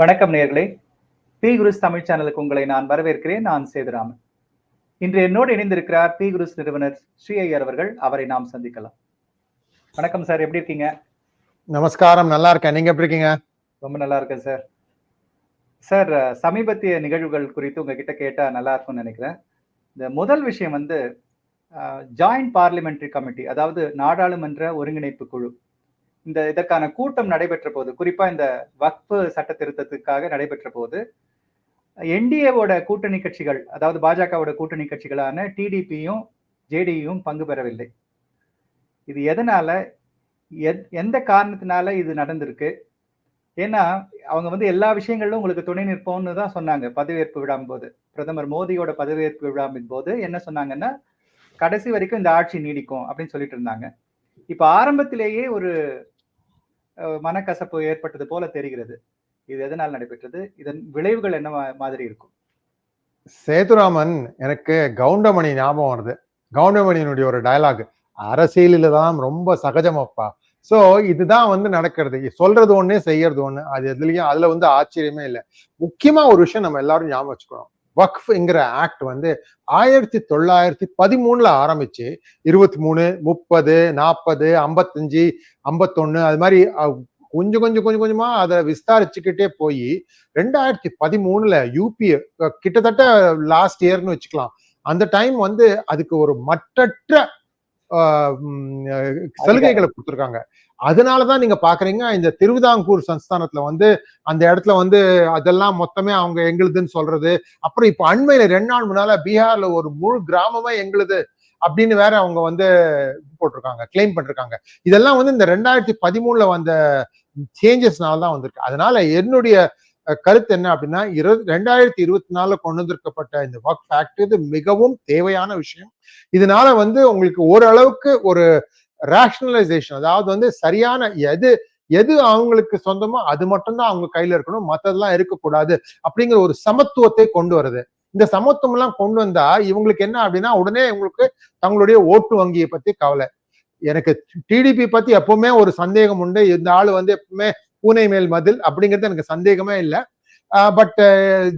வணக்கம் நேர்களே. பி குருஸ் தமிழ் சேனலுக்கு உங்களை நான் வரவேற்கிறேன். நான் சேதுராமன். இன்று என்னோடு இணைந்திருக்கிறார் பி குருஸ் நிறுவனர் ஸ்ரீ ஐயர் அவர்கள். அவரை நாம் சந்திக்கலாம். வணக்கம் சார் எப்படி இருக்கீங்க? நமஸ்காரம் நல்லா இருக்கேன். நீங்க எப்படி இருக்கீங்க? ரொம்ப நல்லா இருக்கேன் சார். சார் சமீபத்திய நிகழ்வுகள் குறித்து உங்ககிட்ட கேட்டா நல்லா இருக்கும்னு நினைக்கிறேன். இந்த முதல் விஷயம் வந்து ஜாயிண்ட் பார்லிமெண்டரி கமிட்டி அதாவது நாடாளுமன்ற ஒருங்கிணைப்பு குழு. இந்த இதற்கான கூட்டம் நடைபெற்ற போது குறிப்பா இந்த வக்ஃபு சட்ட திருத்தத்துக்காக நடைபெற்ற போது என்டிஏவோட கூட்டணி கட்சிகள் அதாவது பாஜகவோட கூட்டணி கட்சிகளான டிடிபியும் ஜேடியும் பங்கு பெறவில்லை. இது எதனால? எந்த காரணத்தினால இது நடந்திருக்கு? ஏன்னா அவங்க வந்து எல்லா விஷயங்களிலும் உங்களுக்கு துணை நிற்போம்னு தான் சொன்னாங்க பதவியேற்பு விழாம் போது. பிரதமர் மோடியோட பதவியேற்பு விழாவின் போது என்ன சொன்னாங்கன்னா கடைசி வரைக்கும் இந்த ஆட்சி நீடிக்கும் அப்படின்னு சொல்லிட்டு இருந்தாங்க. இப்ப ஆரம்பத்திலேயே ஒரு மனக்கசப்பு ஏற்பட்டது போல தெரிகிறது. இது எதனால் நடைபெற்றது? இதன் விளைவுகள் என்ன மாதிரி இருக்கும்? சேதுராமன் எனக்கு கவுண்டமணி ஞாபகம் வருது. கவுண்டமணியினுடைய ஒரு டயலாக் அரசியலில் தான் ரொம்ப சகஜமாப்பா. சோ இதுதான் வந்து நடக்கிறது. சொல்றது ஒன்று செய்யறது ஒண்ணு. அது எதுலயும் அதுல வந்து ஆச்சரியமே இல்லை. முக்கியமா ஒரு விஷயம் நம்ம எல்லாரும் ஞாபகம் வச்சுக்கணும். வக்ஃப்ங்கிற ஆக்ட் வந்து ஆயிரத்தி தொள்ளாயிரத்தி பதிமூணுல ஆரம்பிச்சு இருபத்தி மூணு முப்பது நாற்பது ஐம்பத்தஞ்சு ஐம்பத்தொன்னு அது மாதிரி கொஞ்சம் கொஞ்சம் கொஞ்சம் கொஞ்சமா அதை விஸ்தாரிச்சுக்கிட்டே போய் ரெண்டாயிரத்தி பதிமூணுல யூபிஏ கிட்டத்தட்ட லாஸ்ட் இயர்னு வச்சுக்கலாம். அந்த டைம் வந்து அதுக்கு ஒரு மற்றற்ற சலுகைகளை கொடுத்துருக்காங்க. அதனாலதான் நீங்க பாக்குறீங்க இந்த திருவிதாங்கூர் சன்ஸ்தானத்துல வந்து அந்த இடத்துல வந்து அதெல்லாம் மொத்தமே அவங்க எங்களுதுன்னு சொல்றது. அப்புறம் இப்ப அண்மையில ரெண்டு நாள் முன்னால பீகார்ல ஒரு முழு கிராமமே எங்களுது அப்படின்னு வேற அவங்க வந்து போட்டிருக்காங்க கிளைம் பண்ணிருக்காங்க. இதெல்லாம் வந்து இந்த ரெண்டாயிரத்தி பதிமூணுல வந்த சேஞ்சஸ்னால தான் வந்திருக்கு. அதனால என்னுடைய கருத்து என்ன அப்படின்னா இரு ரெண்டாயிரத்தி இருபத்தி நாலுல கொண்டு வந்திருக்கப்பட்ட இந்த ஒர்க் ஃபேக்ட் இது மிகவும் தேவையான விஷயம். இதனால வந்து உங்களுக்கு ஓரளவுக்கு ஒரு ரேஷனலைசேஷன் அதாவது வந்து சரியான எது எது அவங்களுக்கு சொந்தமோ அது மட்டும்தான் அவங்க கையில இருக்கணும் மற்றதெல்லாம் இருக்கக்கூடாது அப்படிங்கிற ஒரு சமத்துவத்தை கொண்டு வருது. இந்த சமத்துவம் எல்லாம் கொண்டு வந்தா இவங்களுக்கு என்ன அப்படின்னா உடனே இவங்களுக்கு தங்களுடைய ஓட்டு வங்கியை பத்தி கவலை. எனக்கு டிடிபி பத்தி எப்பவுமே ஒரு சந்தேகம் உண்டு. இந்த ஆள் வந்து எப்பவுமே பூனை மேல் மதில் அப்படிங்கிறது எனக்கு சந்தேகமே இல்லை. பட்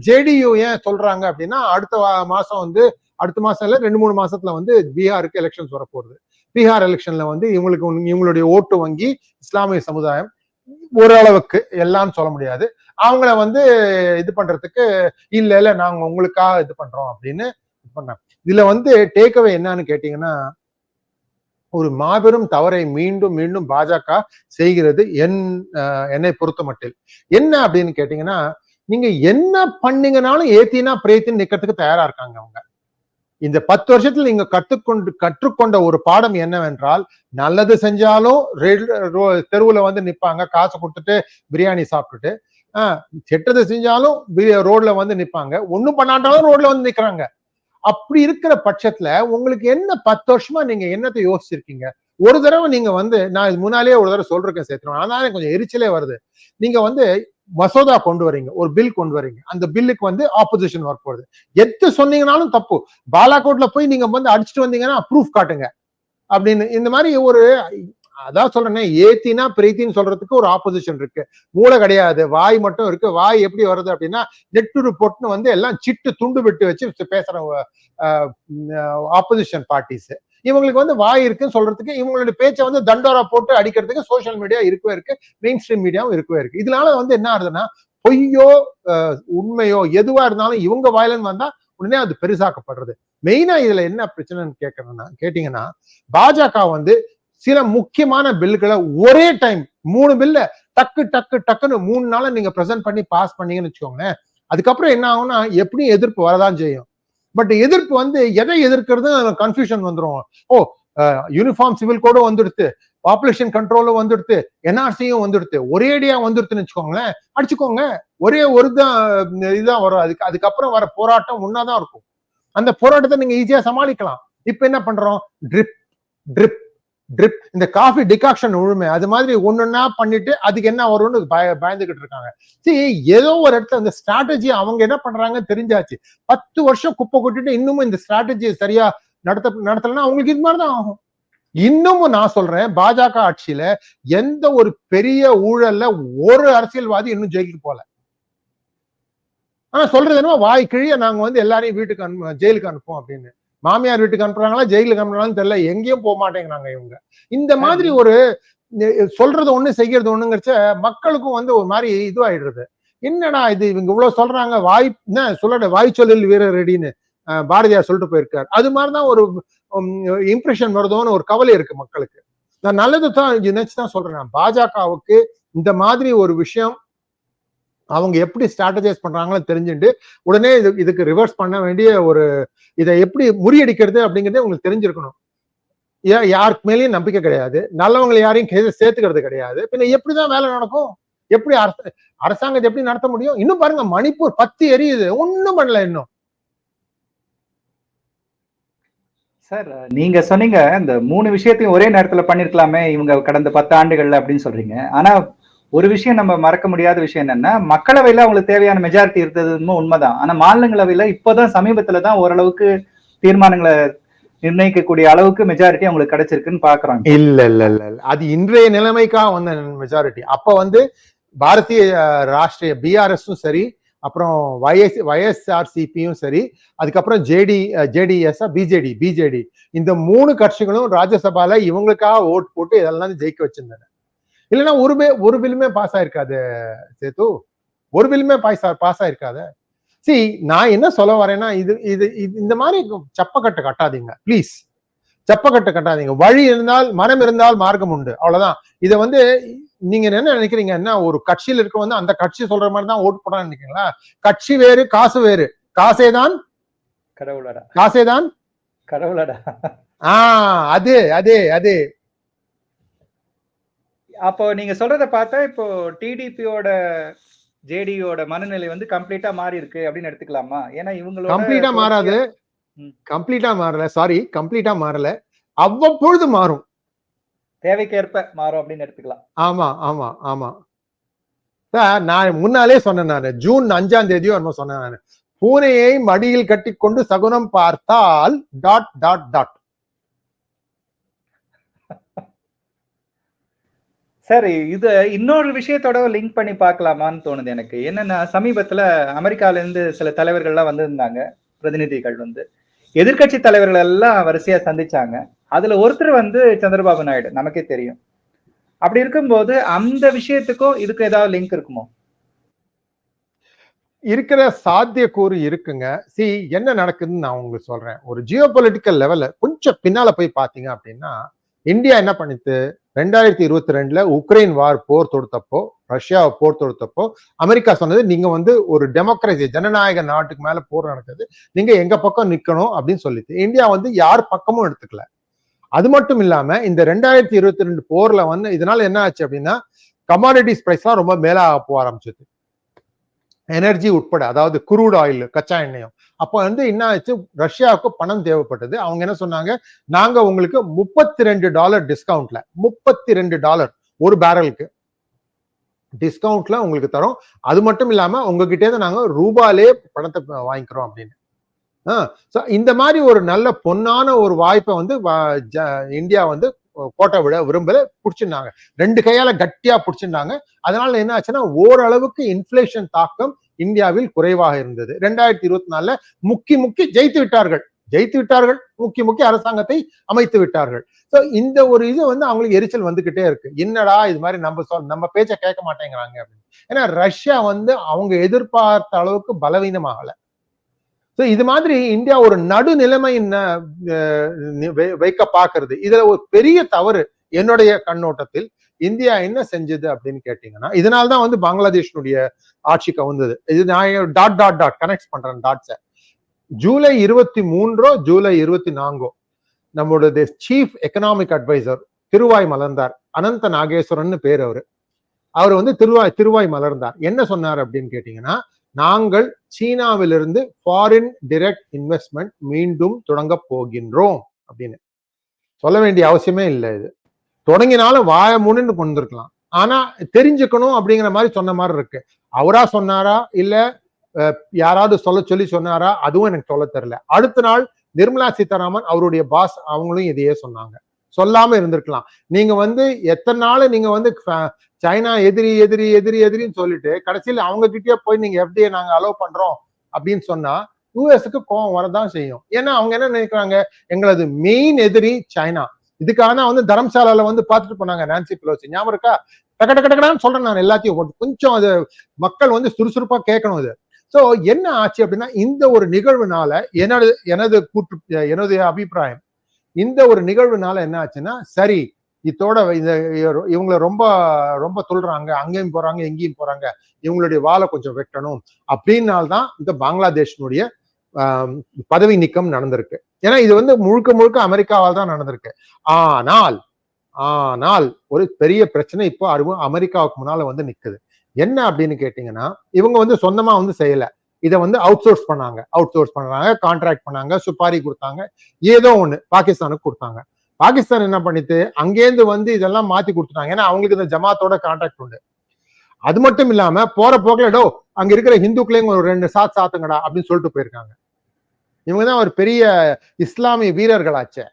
ஜேடியு ஏன் சொல்றாங்க அப்படின்னா அடுத்த மாசம் வந்து அடுத்த மாசம் இல்லை ரெண்டு மூணு மாசத்துல வந்து பீகாருக்கு எலெக்ஷன்ஸ் வரப்போகுது. பீகார் எலெக்ஷன்ல வந்து இவங்களுக்கு இவங்களுடைய ஓட்டு வங்கி இஸ்லாமிய சமுதாயம் ஓரளவுக்கு எல்லாம்னு சொல்ல முடியாது. அவங்கள வந்து இது பண்றதுக்கு இல்ல இல்ல நாங்க உங்களுக்காக இது பண்றோம் அப்படின்னு இது பண்ணாங்க. இதுல வந்து டேக்அவே என்னன்னு கேட்டீங்கன்னா ஒரு மாபெரும் தவறை மீண்டும் மீண்டும் பாஜக செய்கிறது என் என்னை பொறுத்த மட்டில். என்ன அப்படின்னு கேட்டீங்கன்னா நீங்க என்ன பண்ணீங்கனாலும் ஏத்தினா பிரேத்தின்னு நிக்கிறதுக்கு தயாரா இருக்காங்க அவங்க. இந்த பத்து வருஷத்துல நீங்க கற்றுக்கொண்டு கற்றுக்கொண்ட ஒரு பாடம் என்னவென்றால் நல்லது செஞ்சாலும் தெருவுல வந்து நிப்பாங்க காசு கொடுத்துட்டு பிரியாணி சாப்பிட்டுட்டு. ஆஹ் கெட்டது செஞ்சாலும் ரோட்ல வந்து நிப்பாங்க. ஒண்ணும் பண்ணாட்டாலும் ரோட்ல வந்து நிக்கிறாங்க. அப்படி இருக்கிற பட்சத்துல உங்களுக்கு என்ன பத்து வருஷமா நீங்க என்னத்தை யோசிச்சிருக்கீங்க? ஒரு தடவை நீங்க வந்து நான் முன்னாலேயே ஒரு தடவை சொல்றேன் சேர்த்துருவேன் அதனால கொஞ்சம் எரிச்சலே வருது. நீங்க வந்து மசோதா கொண்டு வரீங்க ஒரு பில் கொண்டு வரீங்க. அந்த பில்லுக்கு வந்து ஆப்போசிஷன் ஒர்க் போடுது. எது சொன்னீங்கனாலும் தப்பு. பாலாகோட்ல போய் நீங்க வந்து அடிச்சுட்டு வந்தீங்கன்னா ப்ரூஃப் காட்டுங்க. அப்படின்னு இந்த மாதிரி ஒரு அதான் சொல்றேன் ஏத்தினா பிரீத்தின்னு சொல்றதுக்கு ஒரு ஆப்போசிஷன் இருக்கு. மூளை கிடையாது வாய் மட்டும் இருக்கு. வாய் எப்படி வருது அப்படின்னா நெட்டுரு பொட்டுன்னு வந்து எல்லாம் சிட்டு துண்டு விட்டு வச்சு பேசுற ஆப்போசிஷன் பார்ட்டிஸ் இவங்களுக்கு வந்து வாய் இருக்குன்னு சொல்றதுக்கு இவங்களுடைய பேச்சை வந்து தண்டோரா போட்டு அடிக்கிறதுக்கு சோசியல் மீடியா இருக்கவே இருக்கு மெயின் ஸ்ட்ரீம் மீடியாவும் இருக்கவே இருக்கு. இதனால வந்து என்ன ஆகுதுன்னா பொய்யோ உண்மையோ எதுவா இருந்தாலும் இவங்க வாயிலன்னு வந்தா உடனே அது பெருசாக்கப்படுறது. மெயினா இதுல என்ன பிரச்சனைன்னு கேட்கறேன்னா கேட்டீங்கன்னா பாஜக வந்து சில முக்கியமான பில்களை ஒரே டைம் மூணு பில்ல டக்கு டக்கு டக்குன்னு மூணு நாளை நீங்க ப்ரெசென்ட் பண்ணி பாஸ் பண்ணீங்கன்னு வச்சுக்கோங்களேன். அதுக்கப்புறம் என்ன ஆகும்னா எப்படியும் எதிர்ப்பு வரதான் செய்யும். பட் எதிர்ப்பு வந்து எதை எதிர்க்கிறது கன்ஃபியூஷன் வந்துடும் ஓ யூனிஃபார்ம் சிவில் கோடும் வந்துடுத்து பாப்புலேஷன் கண்ட்ரோலும் வந்துடுத்து என்ஆர்சியும் வந்துடுத்து ஒரேடியா வந்துடுத்துன்னு வச்சுக்கோங்களேன். அடிச்சுக்கோங்க ஒரே ஒரு தான் இதுதான் வரும். அதுக்கு அதுக்கப்புறம் வர போராட்டம் ஒன்னாதான் இருக்கும். அந்த போராட்டத்தை நீங்க ஈஸியா சமாளிக்கலாம். இப்ப என்ன பண்றோம்? ட்ரிப் ட்ரிப் ட்ரிப் இந்த காஃபி டிகாக்ஷன் உழுமை அது மாதிரி ஒன்னொன்னா பண்ணிட்டு அதுக்கு என்ன வரும்னு பய பயந்துகிட்டு இருக்காங்க. சரி ஏதோ ஒரு இடத்துல அந்த ஸ்ட்ராட்டஜி அவங்க என்ன பண்றாங்க தெரிஞ்சாச்சு. பத்து வருஷம் குப்பை கொட்டிட்டு இன்னமும் இந்த ஸ்ட்ராட்டஜி சரியா நடத்த நடத்தலன்னா அவங்களுக்கு இது மாதிரிதான் ஆகும். இன்னமும் நான் சொல்றேன் பாஜக ஆட்சியில எந்த ஒரு பெரிய ஊழல்ல ஒரு அரசியல்வாதி இன்னும் ஜெயிலுக்கு போல ஆனா சொல்றது என்னமோ வாய் கிழிய நாங்க வந்து எல்லாரையும் வீட்டுக்கு அனு ஜெயிலுக்கு அனுப்புவோம் அப்படின்னு. மாமியார் வீட்டுக்கு அனுப்புறாங்களா ஜெயிலுக்கு அனுப்புறாங்களான்னு தெரியல. எங்கேயும் போக மாட்டேங்கிறாங்க இவங்க. இந்த மாதிரி ஒரு சொல்றது ஒண்ணு செய்யறது ஒண்ணுங்கிறச்ச மக்களுக்கும் வந்து ஒரு மாதிரி இதுவாயிடுறது என்னடா இது இவங்க இவ்வளவு சொல்றாங்க வாய் என்ன சொல்லட வாய் சொல்லில் வீரர் ரெடின்னு பாரதியார் சொல்லிட்டு போயிருக்காரு. அது மாதிரிதான் ஒரு இம்ப்ரெஷன் வருதோன்னு ஒரு கவலை இருக்கு மக்களுக்கு. நான் நல்லது தான் நினைச்சு தான் சொல்றேன். பாஜகவுக்கு இந்த மாதிரி ஒரு விஷயம் அவங்க எப்படி ஸ்ட்ராட்டஜைஸ் பண்றாங்களோ தெரிஞ்சுட்டு உடனே இது இதுக்கு ரிவர்ஸ் பண்ண வேண்டிய ஒரு இதை எப்படி முறியடிக்கிறது அப்படிங்கறதே உங்களுக்கு தெரிஞ்சிருக்கணும். யாருக்கு மேலேயும் நம்பிக்கை கிடையாது. நல்லவங்களை யாரையும் கே- சேர்த்துக்கிறது கிடையாது. பின்ன எப்படிதான் வேலை நடக்கும்? எப்படி அரச அரசாங்கத்தை எப்படி நடத்த முடியும்? இன்னும் பாருங்க மணிப்பூர் பத்து எரியுது. ஒண்ணும் பண்ணல இன்னும். சார் நீங்க சொன்னீங்க இந்த மூணு விஷயத்தையும் ஒரே நேரத்துல பண்ணிருக்கலாமே இவங்க கடந்த பத்து ஆண்டுகள்ல அப்படின்னு சொல்றீங்க. ஆனா ஒரு விஷயம் நம்ம மறக்க முடியாத விஷயம் என்னன்னா மக்களவையில அவங்களுக்கு தேவையான மெஜாரிட்டி இருந்தது உண்மைதான். ஆனா மாநிலங்களவையில இப்போதான் சமீபத்துல தான் ஓரளவுக்கு தீர்மானங்களை நிர்ணயிக்கக்கூடிய அளவுக்கு மெஜாரிட்டி அவங்களுக்கு கிடைச்சிருக்குன்னு பாக்குறாங்க. இல்ல இல்ல இல்ல இல்ல. அது இன்றைய நிலைமைக்காக வந்த மெஜாரிட்டி அப்ப வந்து பாரதிய ராஷ்டிரிய பிஆர்எஸும் சரி அப்புறம் வயஸ் வயஎஸ்ஆர்சிபியும் சரி அதுக்கப்புறம் ஜேடி ஜேடிஎஸ் பிஜேடி பிஜேடி இந்த மூணு கட்சிகளும் ராஜ்யசபால இவங்களுக்காக ஓட் போட்டு இதெல்லாம் ஜெயிக்க வச்சிருந்தாங்க இல்லைன்னா ஒரு பே ஒரு பில்லுமே பாஸ் ஆயிருக்காது சேது ஒரு பில்லுமே பாஸ் பாஸ் ஆயிருக்காது. சி நான் என்ன சொல்ல வரேன்னா இது இது இந்த மாதிரி சப்பக்கட்டு கட்டாதீங்க ப்ளீஸ் செப்பக்கட்டு கட்டாதீங்க. வழி இருந்தால் மனம் இருந்தால் மார்க்கம் உண்டு. அவ்வளவுதான். இதை வந்து நீங்க என்ன நினைக்கிறீங்க என்ன ஒரு கட்சியில் இருக்க வந்து அந்த கட்சி சொல்ற மாதிரி தான் ஓட்டு போடான்னு நினைக்கிறீங்களா? கட்சி வேறு காசு வேறு. காசே தான்? கடவுளடா. காசே தான்? கடவுளடா. ஆஹ் அது அது அது. அப்போ நீங்க சொல்றத பார்த்தா இப்போ டிடிபியோட ஜேடியோட மனநிலை வந்து கம்ப்ளீட்டா மாறி இருக்கு அப்படின்னு எடுத்துக்கலாமா? ஏன்னா இவங்களோட கம்ப்ளீட்டா மாறாது. கம்ப்ளீட்டா மாறல. சாரி கம்ப்ளீட்டா மாறல. அவ்வப்பொழுது மாறும். தேவைக்கேற்ப மாறும் அப்படின்னு எடுத்துக்கலாம். ஆமா ஆமா ஆமா. சார் நான் முன்னாலே சொன்னேன் நான். ஜூன் அஞ்சாம் தேதியோ என்னமோ சொன்னேன் நான். பூனையை மடியில் கட்டிக்கொண்டு சகுனம் பார்த்தால் டாட் டாட் டாட் சார் இது இன்னொரு விஷயத்தோட லிங்க் பண்ணி பார்க்கலாமான்னு தோணுது எனக்கு. என்னன்னா சமீபத்துல அமெரிக்கால இருந்து சில தலைவர்கள்லாம் வந்திருந்தாங்க பிரதிநிதிகள் வந்து. எதிர்க்கட்சி தலைவர்கள் எல்லாம் வரிசையா சந்திச்சாங்க. அதுல ஒருத்தர் வந்து சந்திரபாபு நாயுடு நமக்கே தெரியும். அப்படி இருக்கும்போது அந்த விஷயத்துக்கும் இதுக்கு ஏதாவது லிங்க் இருக்குமோ? இருக்கிற சாத்தியக்கூறு இருக்குங்க. சி என்ன நடக்குதுன்னு நான் உங்களுக்கு சொல்றேன். ஒரு ஜியோ பொலிட்டிக்கல் லெவல்ல கொஞ்சம் பின்னால போய் பாத்தீங்க அப்படின்னா இந்தியா என்ன பண்ணித்து? ரெண்டாயிரத்தி இருபத்தி ரெண்டுல உக்ரைன் வார் போர் தொடுத்தப்போ ரஷ்யாவை போர் தொடுத்தப்போ அமெரிக்கா சொன்னது நீங்க வந்து ஒரு டெமோக்ரஸி ஜனநாயக நாட்டுக்கு மேல போர் நடக்குது. நீங்க எங்க பக்கம் நிக்கணும் அப்படின்னு சொல்லிட்டு. இந்தியா வந்து யார் பக்கமும் எடுத்துக்கல. அது மட்டும் இல்லாம இந்த ரெண்டாயிரத்தி இருபத்தி ரெண்டு போர்ல வந்து இதனால என்ன ஆச்சு அப்படின்னா கமாடிட்டிஸ் பிரைஸ்லாம் ரொம்ப மேல போக ஆரம்பிச்சது. எனர்ஜி உட்பட அதாவது குரூட் ஆயில் கச்சா எண்ணெயும். அப்போ வந்து என்ன ஆச்சு ரஷ்யாவுக்கு பணம் தேவைப்பட்டது. அவங்க என்ன சொன்னாங்க? நாங்க உங்களுக்கு முப்பத்தி ரெண்டு டாலர் டிஸ்கவுண்ட்ல முப்பத்தி ரெண்டு டாலர் ஒரு பேரலுக்கு டிஸ்கவுண்ட்ல உங்களுக்கு தரோம். அது மட்டும் இல்லாம உங்ககிட்டே தான் நாங்க ரூபாலே பணத்தை வாங்கிக்கிறோம் அப்படின்னு. ஸோ இந்த மாதிரி ஒரு நல்ல பொன்னான ஒரு வாய்ப்பை வந்து வ- ஜ- இந்தியா வந்து கோட்டை விட விரும்பல பிடிச்சிருந்தாங்க. ரெண்டு கையால கட்டியா பிடிச்சிருந்தாங்க. அதனால என்ன ஆச்சுன்னா ஓரளவுக்கு இன்ஃபிளேஷன் தாக்கம் இந்தியாவில் குறைவாக இருந்தது. ரெண்டாயிரத்தி இருபத்தி நாலுல முக்கி முக்கி ஜெயித்து விட்டார்கள். ஜெயித்து விட்டார்கள் முக்கி முக்கிய அரசாங்கத்தை அமைத்து விட்டார்கள். சோ இந்த ஒரு இது வந்து அவங்களுக்கு எரிச்சல் வந்துகிட்டே இருக்கு. என்னடா இது மாதிரி நம்ம சொல் நம்ம பேச்சை கேட்க மாட்டேங்கிறாங்க அப்படின்னு. ஏன்னா ரஷ்யா வந்து அவங்க எதிர்பார்த்த அளவுக்கு பலவீனமாகலை. ஸோ இது மாதிரி இந்தியா ஒரு நடுநிலைமை ந- வைக்க பாக்குறது? இதுல ஒரு பெரிய தவறு என்னுடைய கண்ணோட்டத்தில் இந்தியா என்ன செஞ்சது அப்படின்னு கேட்டீங்கன்னா இதனால்தான் வந்து பங்களாதேஷனுடைய ஆட்சி கவுந்தது. இது நான் டாட் டாட் டாட் கனெக்ட் பண்றேன் டாட்ஸை ஜூலை இருபத்தி மூன்றோ ஜூலை இருபத்தி நான்கோ நம்மளோட சீஃப் எக்கனாமிக் அட்வைசர் திருவாய் மலர்ந்தார். அனந்த நாகேஸ்வரன் பேர் அவரு. அவர் வந்து திருவாய் திருவாய் மலர்ந்தார். என்ன சொன்னார் அப்படின்னு கேட்டீங்கன்னா நாங்கள் சீனாவிலிருந்து ஃபாரின் டிரெக்ட் இன்வெஸ்ட்மெண்ட் மீண்டும் தொடங்க போகின்றோம் அப்படின்னு. சொல்ல வேண்டிய அவசியமே இல்லை இது. தொடங்கினாலும் வாய முன்னு கொண்டிருக்கலாம். ஆனா தெரிஞ்சுக்கணும் அப்படிங்கிற மாதிரி சொன்ன மாதிரி இருக்கு. அவரா சொன்னாரா? இல்ல யாராவது சொல்ல சொல்லி சொன்னாரா? அதுவும் எனக்கு சொல்ல தெரியல. அடுத்த நாள் நிர்மலா சீதாராமன் அவருடைய பாஸ் அவங்களும் இதையே சொன்னாங்க. சொல்லாம இருந்திருக்கலாம். நீங்க வந்து எத்தனை நாள் நீங்க வந்து சைனா எதிரி எதிரி எதிரி எதிரின்னு சொல்லிட்டு கடைசியில் அவங்க கிட்டயே போய் நீங்க எப்படியே நாங்க அலோவ் பண்றோம் அப்படின்னு சொன்னா யூஎஸ்க்கு கோவம் வரதான் செய்யும். ஏன்னா அவங்க என்ன நினைக்கிறாங்க? எங்களது மெயின் எதிரி சைனா. இதுக்காக தான் வந்து தர்மசாலால வந்து பார்த்துட்டு போனாங்க நான்சி பெலோசி ஞாபகம் இருக்கா? டக்கு டக்கு டக்குடான்னு சொல்றேன் நான் எல்லாத்தையும். கொஞ்சம் கொஞ்சம் அது மக்கள் வந்து சுறுசுறுப்பா கேட்கணும் இது ஸோ என்ன ஆச்சு அப்படின்னா இந்த ஒரு நிகழ்வுனால எனது எனது கூற்று எனது அபிப்பிராயம். இந்த ஒரு நிகழ்வுனால என்ன ஆச்சுன்னா சரி இதோட இந்த இவங்கள ரொம்ப ரொம்ப சொல்றாங்க அங்கேயும் போறாங்க எங்கேயும் போறாங்க இவங்களுடைய வாழை கொஞ்சம் வெட்டணும் அப்படின்னால்தான் இந்த பங்களாதேஷனுடைய பதவி நீக்கம் நடந்திருக்கு. ஏன்னா இது வந்து முழுக்க முழுக்க அமெரிக்காவால் தான் நடந்திருக்கு. ஆனால் ஆனால் ஒரு பெரிய பிரச்சனை இப்போ அறிவு அமெரிக்காவுக்கு முன்னால வந்து நிக்குது. என்ன அப்படின்னு கேட்டீங்கன்னா இவங்க வந்து சொந்தமா வந்து செய்யலை. இதை வந்து அவுட் சோர்ஸ் பண்ணாங்க. அவுட் சோர்ஸ் பண்ணாங்க கான்ட்ராக்ட் பண்ணாங்க சுப்பாரி கொடுத்தாங்க. ஏதோ ஒன்று பாகிஸ்தானுக்கு கொடுத்தாங்க. பாகிஸ்தான் என்ன பண்ணிட்டு அங்கேருந்து வந்து இதெல்லாம் மாத்தி கொடுத்துட்டாங்க. ஏன்னா அவங்களுக்கு இந்த ஜமாத்தோட கான்ட்ராக்ட் உண்டு. அது மட்டும் இல்லாம போற போக்குல டோ அங்க இருக்கிற ஹிந்துக்களையும் ஒரு ரெண்டு சாத் சாத்துங்கடா அப்படின்னு சொல்லிட்டு போயிருக்காங்க. இவங்க தான் ஒரு பெரிய இஸ்லாமிய வீரர்களாச்சே.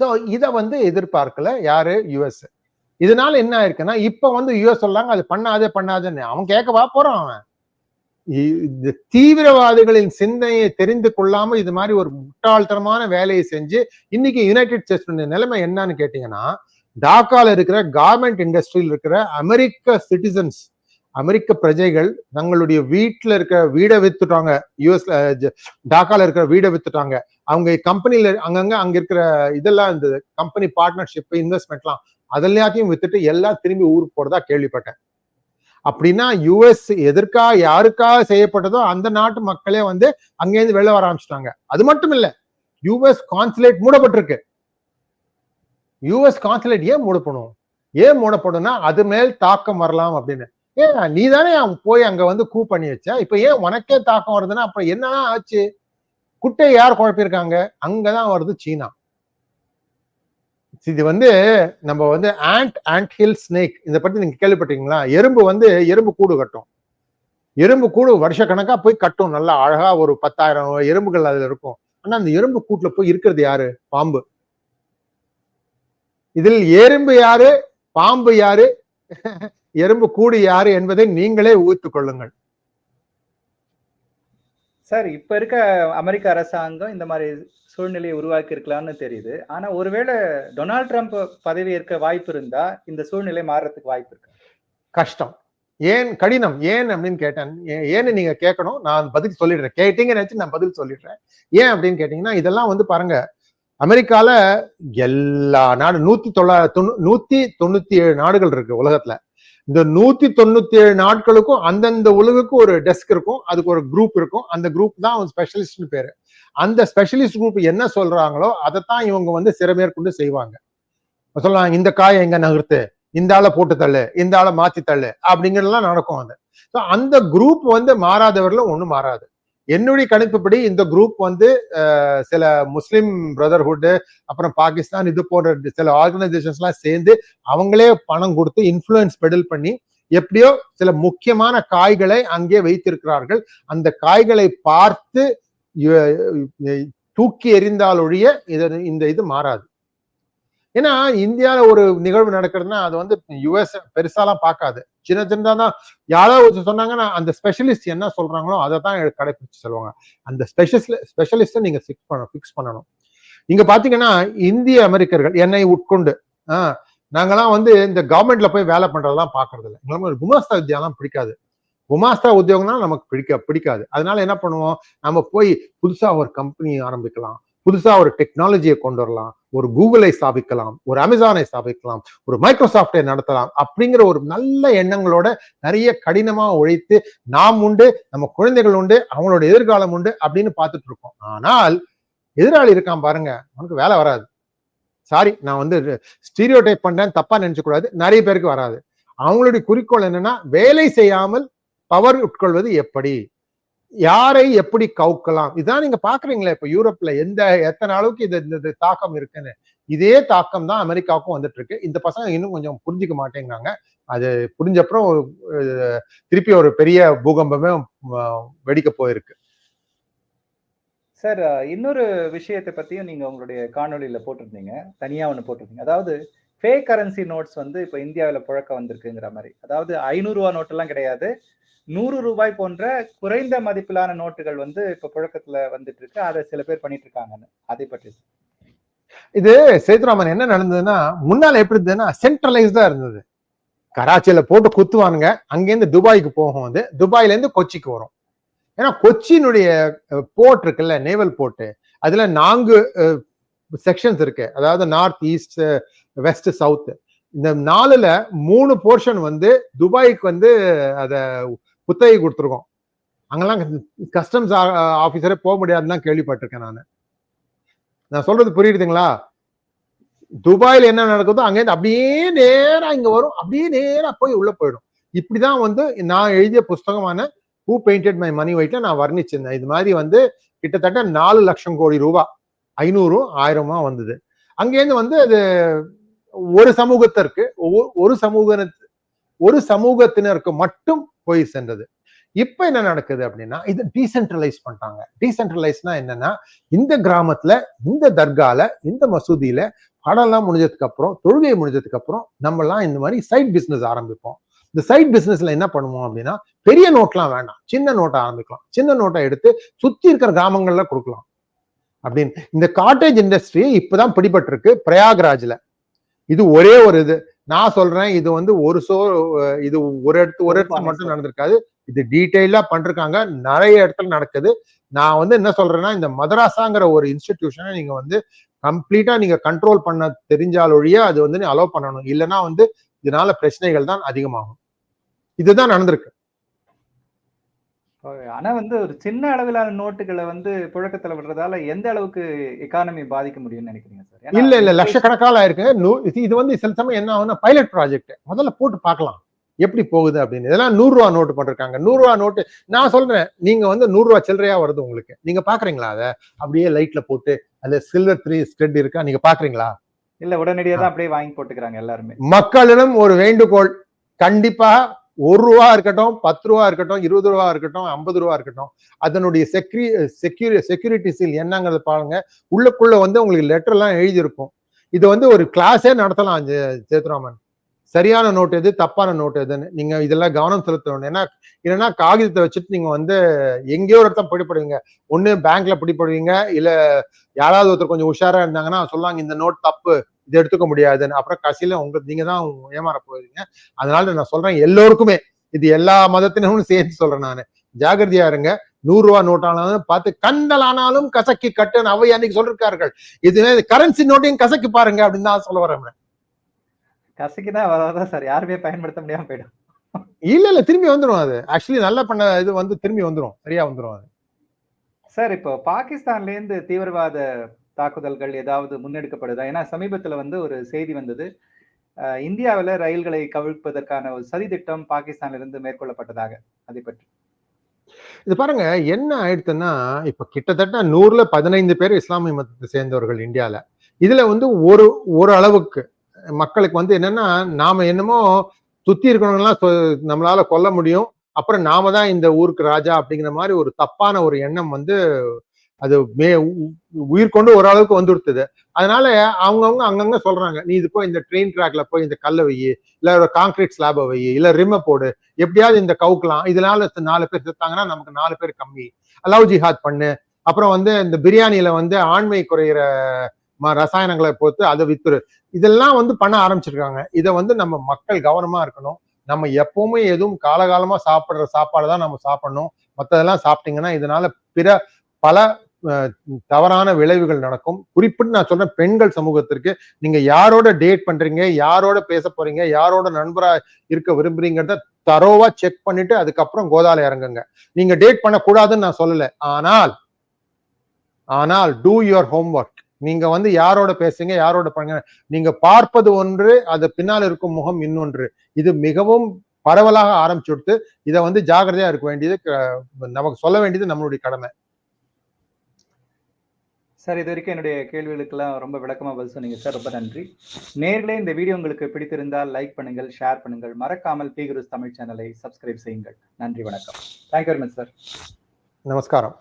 சோ இத வந்து எதிர்பார்க்கல யாரு? யுஎஸ் இதனால என்ன ஆயிருக்குன்னா இப்ப வந்து யுஎஸ் சொல்றாங்க அது பண்ணாதே பண்ணாதேன்னு. அவன் கேட்கவா போறான் அவன். இந்த தீவிரவாதிகளின் சிந்தனையை தெரிந்து கொள்ளாம இது மாதிரி ஒரு முட்டாள்தனமான வேலையை செஞ்சு இன்னைக்கு யுனைடெட் ஸ்டேட்ஸ் நிலைமை என்னன்னு கேட்டீங்கன்னா டாக்கால இருக்கிற கார்மெண்ட் இண்டஸ்ட்ரியில் இருக்கிற அமெரிக்க சிட்டிசன்ஸ் அமெரிக்க பிரஜைகள் தங்களுடைய வீட்டில் இருக்கிற வீடை வித்துட்டாங்க. யூஎஸ்ல டாக்கால இருக்கிற வீடை வித்துட்டாங்க. அவங்க கம்பெனியில அங்கங்க அங்க இருக்கிற இதெல்லாம் இருந்தது. கம்பெனி பார்ட்னர்ஷிப் இன்வெஸ்ட்மெண்ட்லாம் அதெல்லாத்தையும் வித்துட்டு எல்லாம் திரும்பி ஊருக்கு போறதா கேள்விப்பட்டேன். அப்படின்னா யுஎஸ் எதற்காக யாருக்காக செய்யப்பட்டதோ அந்த நாட்டு மக்களே வந்து அங்கேருந்து வெளில வர ஆரம்பிச்சிட்டாங்க. அது மட்டும் இல்ல யுஎஸ் கான்சுலேட் மூடப்பட்டிருக்கு. யுஎஸ் கான்சுலேட் ஏன் மூடப்படும் ஏன் மூடப்படும்னா அது மேல் தாக்கம் வரலாம் அப்படின்னு. ஏன் நீ தானே போய் அங்க வந்து கூ பண்ணி வச்ச? இப்ப ஏன் உனக்கே தாக்கம் வருதுன்னா அப்புறம் என்னதான் ஆச்சு? குட்டை யார் குழப்பியிருக்காங்க? அங்கதான் வருது சீனா. இது வந்து நம்ம வந்து ஆண்ட் ஆண்ட் ஹில் ஸ்னேக் இதை பத்தி நீங்க கேள்விப்பட்டீங்களா எறும்பு வந்து எறும்பு கூடு கட்டும். எறும்பு கூடு வருஷ கணக்கா போய் கட்டும். நல்லா அழகா ஒரு பத்தாயிரம் எறும்புகள் அதுல இருக்கும். ஆனா அந்த எறும்பு கூட்டுல போய் இருக்கிறது யாரு? பாம்பு. இதில் எறும்பு யாரு? பாம்பு யாரு? எறும்பு கூடு யாரு என்பதை நீங்களே ஊத்து கொள்ளுங்கள். சார் இப்ப இருக்க அமெரிக்க அரசாங்கம் இந்த மாதிரி சூழ்நிலையை உருவாக்கி இருக்கலாம்னு தெரியுது. ஆனா ஒருவேளை டொனால்ட் ட்ரம்ப் பதவி ஏற்க வாய்ப்பு இருந்தா இந்த சூழ்நிலை மாறுறதுக்கு வாய்ப்பு இருக்கு? கஷ்டம். ஏன் கடினம்? ஏன் அப்படின்னு கேட்டேன். ஏ- ஏன்னு நீங்க கேட்கணும். நான் பதில் சொல்லிடுறேன். கேட்டீங்கன்னு நினைச்சு நான் பதில் சொல்லிடுறேன். ஏன் அப்படின்னு கேட்டீங்கன்னா இதெல்லாம் வந்து பாருங்க. அமெரிக்கால எல்லா நாடு நூத்தி தொள்ளாயிரத்தி நூத்தி தொண்ணூத்தி ஏழு நாடுகள் இருக்கு உலகத்துல. இந்த நூத்தி தொண்ணூத்தி ஏழு நாட்களுக்கும் அந்தந்த உலகுக்கும் ஒரு டெஸ்க் இருக்கும். அதுக்கு ஒரு குரூப் இருக்கும். அந்த குரூப் தான் ஸ்பெஷலிஸ்ட்னு பேரு. அந்த ஸ்பெஷலிஸ்ட் குரூப் என்ன சொல்றாங்களோ அதைத்தான் இவங்க வந்து சிறமேற்கொண்டு செய்வாங்க. சொல்லுவாங்க இந்த காயை எங்க நகர்த்து? இந்த ஆளை போட்டு தள்ளு இந்த ஆளை மாத்தி தள்ளு அப்படிங்கறதெல்லாம் நடக்கும் அது. So, அந்த குரூப் வந்து மாறாதவர்களும் ஒண்ணும் மாறாது. என்னுடைய கணிப்புப்படி இந்த குரூப் வந்து சில முஸ்லிம் பிரதர்ஹுட் அப்புறம் பாகிஸ்தான் இது போன்ற சில ஆர்கனைசேஷன்ஸ்லாம் சேர்ந்து அவங்களே பணம் கொடுத்து இன்ஃப்ளூயன்ஸ் பெடல் பண்ணி எப்படியோ சில முக்கியமான காய்களை அங்கே வைத்திருக்கிறார்கள். அந்த காய்களை பார்த்து தூக்கி எறிந்தால் ஒழிய இது இந்த இது மாறாது. ஏன்னா இந்தியாவில் ஒரு நிகழ்வு நடக்கிறதுனா அது வந்து யுஎஸ் பெருசாலாம் பார்க்காது. சின்ன சின்னதாக தான் யாரோ ஒருத்தர் சொன்னாங்கன்னா அந்த ஸ்பெஷலிஸ்ட் என்ன சொல்றாங்களோ அதை தான் கடைபிடிச்சு சொல்லுவாங்க. அந்த ஸ்பெஷலிஸ்ட் ஸ்பெஷலிஸ்ட்டை நீங்க ஃபிக்ஸ் பண்ண ஃபிக்ஸ் பண்ணணும். நீங்க பாத்தீங்கன்னா இந்திய அமெரிக்கர்கள் என்னை உட்கொண்டு ஆஹ் நாங்கெல்லாம் வந்து இந்த கவர்மெண்ட்ல போய் வேலை பண்றதெல்லாம் பாக்குறது இல்லை எங்களுக்கு குமாஸ்தா வித்யாலாம் பிடிக்காது. குமாஸ்தா உத்தியோகம்னா நமக்கு பிடிக்க பிடிக்காது. அதனால என்ன பண்ணுவோம்? நம்ம போய் புதுசா ஒரு கம்பெனி ஆரம்பிக்கலாம். புதுசா ஒரு டெக்னாலஜியை கொண்டு வரலாம். ஒரு கூகுளை ஸ்தாபிக்கலாம். ஒரு அமேசானை ஸ்தாபிக்கலாம். ஒரு மைக்ரோசாஃப்டை நடத்தலாம். அப்படிங்கிற ஒரு நல்ல எண்ணங்களோட நிறைய கடினமா உழைத்து நாம் உண்டு நம்ம குழந்தைகள் உண்டு அவங்களோட எதிர்காலம் உண்டு அப்படின்னு பார்த்துட்டு இருக்கோம். ஆனால் எதிராளி இருக்கான் பாருங்க. உனக்கு வேலை வராது. சாரி நான் வந்து ஸ்டீரியோ டைப் பண்றேன். தப்பா நினைச்ச நிறைய பேருக்கு வராது. அவங்களுடைய குறிக்கோள் என்னன்னா வேலை செய்யாமல் பவர் உட்கொள்வது எப்படி? யாரை எப்படி கவுக்கலாம்? இதான் நீங்க பாக்குறீங்களா இப்ப யூரோப்ல எந்த எத்தனை அளவுக்கு இது இந்த தாக்கம் இருக்குன்னு. இதே தாக்கம் தான் அமெரிக்காவுக்கும் வந்துட்டு இருக்கு இந்த பசங்க இன்னும் கொஞ்சம் புரிஞ்சுக்க மாட்டேங்கிறாங்க. அது புரிஞ்சப்புறம் திருப்பி ஒரு பெரிய பூகம்பமே வெடிக்க போயிருக்கு. சார் இன்னொரு விஷயத்தை பத்தியும் நீங்க உங்களுடைய காணொளியில போட்டிருந்தீங்க. தனியா ஒண்ணு போட்டிருந்தீங்க. அதாவது ஃபேக் கரன்சி நோட்ஸ் வந்து இப்ப இந்தியாவில் புழக்க வந்திருக்குங்கிற மாதிரி. அதாவது ஐநூறு ரூபா நோட் எல்லாம் கிடையாது. நூறு ரூபாய் போன்ற குறைந்த மதிப்பிலான நோட்டுகள் வந்து இப்ப புழக்கத்துல வந்துட்டு இருக்கு அதை சில பேர் பண்ணிட்டு இருக்காங்கன்னு அதை பற்றி இது சேதுராமன் என்ன நடந்ததுன்னா முன்னால எப்படி இருந்ததுன்னா சென்ட்ரலைஸ்டா இருந்தது. கராச்சியில போட்டு குத்துவானுங்க. அங்கேருந்து துபாய்க்கு போகும் அது. துபாயில இருந்து கொச்சிக்கு வரும். ஏன்னா கொச்சியினுடைய போர்ட் இருக்குல்ல நேவல் போர்ட் அதுல நான்கு செக்ஷன்ஸ் இருக்கு. அதாவது நார்த் ஈஸ்ட் வெஸ்ட் சவுத் இந்த நாலுல மூணு போர்ஷன் வந்து துபாய்க்கு வந்து அதை குத்தகை கொடுத்துருக்கோம். அங்கெல்லாம் கஸ்டம்ஸ் ஆஃபீஸரே போக முடியாதுன்னு கேள்விப்பட்டிருக்கேன் நான். நான் சொல்றது புரியுதுங்களா? துபாயில் என்ன நடக்குதோ அங்கேருந்து அப்படியே நேரா இங்க வரும். அப்படியே நேரா போய் உள்ளே போயிடும். இப்படிதான் வந்து நான் எழுதிய புஸ்தகமான ஹூ பெயிண்டட் மை மணி ஒயிட்ல நான் வர்ணிச்சிருந்தேன். இது மாதிரி வந்து கிட்டத்தட்ட நாலு லட்சம் கோடி ரூபா ஐநூறும் ஆயிரமா வந்தது. அங்கேருந்து வந்து அது ஒரு சமூகத்திற்கு ஒரு சமூக ஒரு சமூகத்தினருக்கு மட்டும் போய் சென்றது. இப்ப என்ன நடக்குது அப்படின்னா இது டீசென்ட்ரலைஸ் பண்றாங்க டீசென்ட்ரலைஸ்னா என்னன்னா இந்த கிராமத்துல இந்த தர்கால இந்த மசூதியில படம்லாம் முடிஞ்சதுக்கு அப்புறம் தொழுகை முடிஞ்சதுக்கு அப்புறம் நம்ம எல்லாம் இந்த மாதிரி சைட் பிசினஸ் ஆரம்பிப்போம். இந்த சைட் பிசினஸ்ல என்ன பண்ணுவோம் அப்படின்னா பெரிய நோட்லாம் வேண்டாம் சின்ன நோட்டை ஆரம்பிக்கலாம். சின்ன நோட்டை எடுத்து சுத்தி இருக்கிற கிராமங்கள்ல கொடுக்கலாம். அப்படின்னு. இந்த காட்டேஜ் இண்டஸ்ட்ரி இப்பதான் பிடிபட்டிருக்கு பிரயாக்ராஜ்ல. இது ஒரே ஒரு இது. நான் சொல்றேன் இது வந்து ஒரு சோ இது ஒரு இடத்து ஒரு இடத்துல மட்டும் நடந்திருக்காது. இது டீட்டெயிலா பண்றாங்க நிறைய இடத்துல நடக்குது. நான் வந்து என்ன சொல்றேன்னா இந்த மதராசாங்கிற ஒரு இன்ஸ்டிடியூஷனை நீங்க வந்து கம்ப்ளீட்டா நீங்க கண்ட்ரோல் பண்ண தெரிஞ்சால் ஒழிய அது வந்து நீ அலோவ் பண்ணணும். இல்லைன்னா வந்து இதனால பிரச்சனைகள் தான் அதிகமாகும். இதுதான் நடந்திருக்கு. ஆனா வந்து ஒரு சின்ன அளவிலான நோட்டுகளை வந்து புழக்கத்துல விடுறதால எந்த அளவுக்கு எக்கானமி பாதிக்க முடியும்னு நினைக்கிறீங்க சார் இல்ல இல்ல. லட்சக்கணக்கால இருக்கு. இது வந்து சில சமயம் என்ன ஆகும்னா பைலட் ப்ராஜெக்ட் முதல்ல போட்டு பார்க்கலாம். எப்படி போகுது அப்படின்னு. இதெல்லாம் நூறு ரூபா நோட்டு போட்டிருக்காங்க. நூறு ரூபா நோட்டு நான் சொல்றேன். நீங்க வந்து நூறு ரூபா சில்லறையா வருது உங்களுக்கு. நீங்க பாக்குறீங்களா அதை? அப்படியே லைட்ல போட்டு அதுல சில்வர் த்ரீ ஸ்டெட் இருக்கா? நீங்க பாக்குறீங்களா? இல்ல உடனடியா தான் அப்படியே வாங்கி போட்டுக்கிறாங்க எல்லாருமே. மக்களிடம் ஒரு வேண்டுகோள். கண்டிப்பா ஒரு ரூபா இருக்கட்டும் பத்து ரூபா இருக்கட்டும் இருபது ரூபா இருக்கட்டும் ஐம்பது ரூபா இருக்கட்டும் அதனுடைய செக்யூரி செக்யூரி செக்யூரிட்டி சீல் என்னங்கிறத பாருங்க. உள்ளக்குள்ள வந்து உங்களுக்கு லெட்டர்லாம் எழுதியிருக்கும். இது வந்து ஒரு கிளாஸே நடத்தலாம் சேத்ராமன் சரியான நோட் எது தப்பான நோட் எதுன்னு. நீங்க இதெல்லாம் கவனம் செலுத்தணும். ஏன்னா இல்லைன்னா காகிதத்தை வச்சுட்டு நீங்க வந்து எங்கேயோ ஒரு இடத்த பிடிப்படுவீங்க ஒண்ணு பேங்க்ல பிடிப்படுவீங்க இல்ல யாராவது ஒருத்தர் கொஞ்சம் உஷாரா இருந்தாங்கன்னா சொல்லுவாங்க இந்த நோட் தப்பு. இது எடுத்துக்க முடியாதுன்னு. அப்புறம் கடைசியில உங்க நீங்க தான் ஏமாற போயிருங்க அதனால நான் சொல்றேன் எல்லோருக்குமே இது எல்லா மதத்தினரும் சேர்த்து சொல்றேன் நான். ஜாகிரதையா இருங்க. நூறு ரூபா நோட்டானாலும் பார்த்து கண்டல் ஆனாலும் கசக்கி கட்டுன்னு அவை அன்னைக்கு சொல்லிருக்கார்கள். இது கரன்சி நோட்டையும் கசக்கி பாருங்க அப்படின்னு தான் சொல்ல வரேன் கசக்கிதான் வராதான் சார்? யாருமே பயன்படுத்த முடியாம போயிடும். இல்ல இல்ல திரும்பி வந்துடும் அது. ஆக்சுவலி நல்லா பண்ண இது வந்து திரும்பி வந்துடும் சரியா வந்துடும் அது. சார் இப்போ பாகிஸ்தான்ல இருந்து தீவிரவாத தாக்குதல்கள் ஏதாவது முன்னெடுக்கப்படுதா? ஏன்னா சமீபத்துல வந்து ஒரு செய்தி வந்தது. இந்தியாவில் ரயில்களை கவிழ்ப்பதற்கான ஒரு சதி திட்டம் மேற்கொள்ளப்பட்டதாக அதை பற்றி. இது பாருங்க என்ன ஆயிடுச்சுன்னா இப்ப கிட்டத்தட்ட நூறுல பதினைந்து பேர் இஸ்லாமிய மதத்தை சேர்ந்தவர்கள் இந்தியால. இதுல வந்து ஒரு ஒரு அளவுக்கு மக்களுக்கு வந்து என்னன்னா நாம என்னமோ சுத்தி இருக்கிறவங்கலாம் நம்மளால கொல்ல முடியும். அப்புறம் நாம தான் இந்த ஊருக்கு ராஜா அப்படிங்கிற மாதிரி ஒரு தப்பான ஒரு எண்ணம் வந்து அது மே உயிர் கொண்டு ஓரளவுக்கு வந்துடுத்துது. அதனால அவங்கவுங்க அங்கங்க சொல்றாங்க நீ இது போய் இந்த ட்ரெயின் ட்ராக்ல போய் இந்த கல்லை வை இல்ல ஒரு காங்கிரீட் ஸ்லாபை வை இல்ல ரிம்ம போடு. எப்படியாவது இந்த கவுக்கலாம் இதனால நாலு பேர் செத்தாங்கன்னா நமக்கு நாலு பேர் கம்மி. அலவ் ஜிஹாத் பண்ணு. அப்புறம் வந்து இந்த பிரியாணியில வந்து ஆண்மை குறையிற ரசாயனங்களை பொறுத்து அதை வித்துரு. இதெல்லாம் வந்து பண்ண ஆரம்பிச்சிருக்காங்க. இதை வந்து நம்ம மக்கள் கவனமா இருக்கணும். நம்ம எப்பவுமே எதுவும் காலகாலமா சாப்பிடுற சாப்பாடு தான் நம்ம சாப்பிடணும். மற்றதெல்லாம் சாப்பிட்டீங்கன்னா இதனால பிற பல தவறான விளைவுகள் நடக்கும். குறிப்பிட்டு நான் சொல்றேன் பெண்கள் சமூகத்திற்கு நீங்க யாரோட டேட் பண்றீங்க யாரோட பேச போறீங்க யாரோட நண்பரா இருக்க விரும்புறீங்கிறத தரோவா செக் பண்ணிட்டு அதுக்கப்புறம் கோதால இறங்குங்க. நீங்க டேட் பண்ணக்கூடாதுன்னு நான் சொல்லல. ஆனால் ஆனால் டூ யுவர் ஹோம்ஒர்க் நீங்க வந்து யாரோட பேசுங்க யாரோட பண்ணுங்க நீங்க பார்ப்பது ஒன்று அது பின்னால் இருக்கும் முகம் இன்னொன்று. இது மிகவும் பரவலாக ஆரம்பிச்சுடுத்து இதை வந்து ஜாகிரதையா இருக்க வேண்டியது நமக்கு சொல்ல வேண்டியது நம்மளுடைய கடமை. சார் இது வரைக்கும் என்னுடைய கேள்விகளுக்கெல்லாம் ரொம்ப விளக்கமா பதில் சொன்னீங்க. சார் ரொம்ப நன்றி. நேர்களே இந்த வீடியோ உங்களுக்கு பிடித்திருந்தால் லைக் பண்ணுங்கள் ஷேர் பண்ணுங்கள். மறக்காமல் பி குருஸ் தமிழ் சேனலை சப்ஸ்கிரைப் செய்யுங்கள். நன்றி வணக்கம். தேங்க்யூ வெரி மச் சார் நமஸ்காரம்.